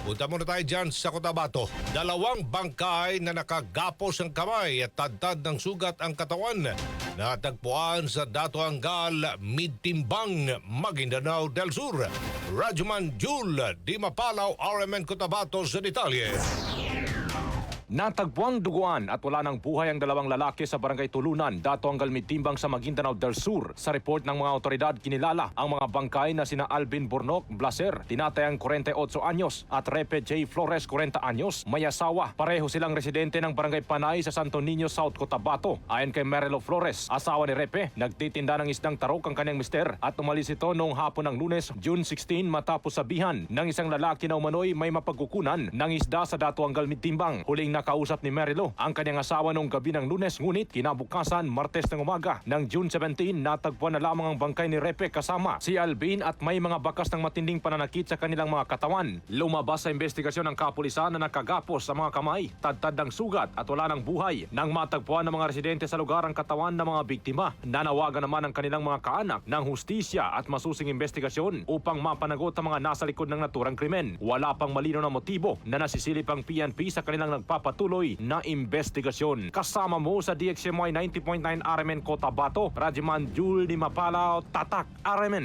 Punta muna tayo dyan sa Cotabato. Dalawang bangkay na nakagapos ang kamay at tadtad ng sugat ang katawan. Natagpuan sa Dato Angal, Midtimbang, Maguindanao del Sur. Rajuman Jul, Di Mapalaw, RMN Cotabato sa detalye. Natagpuang duguan at wala ng buhay ang dalawang lalaki sa barangay Tulunan, Dato ang Galmitimbang sa Maguindanao del Sur. Sa report ng mga otoridad, kinilala ang mga bangkay na sina Alvin Bornok, Blaser, tinatayang 48 anyos at Repe J. Flores, 40 anyos, may asawa. Pareho silang residente ng barangay Panay sa Santo Niño, South Cotabato. Ayon kay Merelo Flores, asawa ni Repe, nagtitinda ng isdang tarok ang kanyang mister at umalis ito noong hapon ng lunes, June 16 matapos sabihan ng isang lalaki na umano'y may mapagkukunan ng isda sa Dato ang Galmitimbang. Huling nakausap ni Merilo ang kanyang asawa noong gabi ng lunes ngunit kinabukasan Martes ng umaga ng June 17 natagpuan na lamang ang bangkay ni Repe kasama si Alvin at may mga bakas ng matinding pananakit sa kanilang mga katawan. Lumabas sa investigasyon ng kapulisan na nakagapos sa mga kamay, tadtad ng sugat at wala ng buhay. Nang matagpuan ng mga residente sa lugar ang katawan ng mga biktima, nanawagan naman ang kanilang mga kaanak ng hustisya at masusing investigasyon upang mapanagot ang mga nasa likod ng naturang krimen. Wala pang malino na motibo na nasisilip ang PNP sa kanilang nagpapatuloy na investigasyon. Kasama mo sa DXMY 90.9 RMN Cotabato, Rajiman Jul ni Mapalao, Tatak RMN.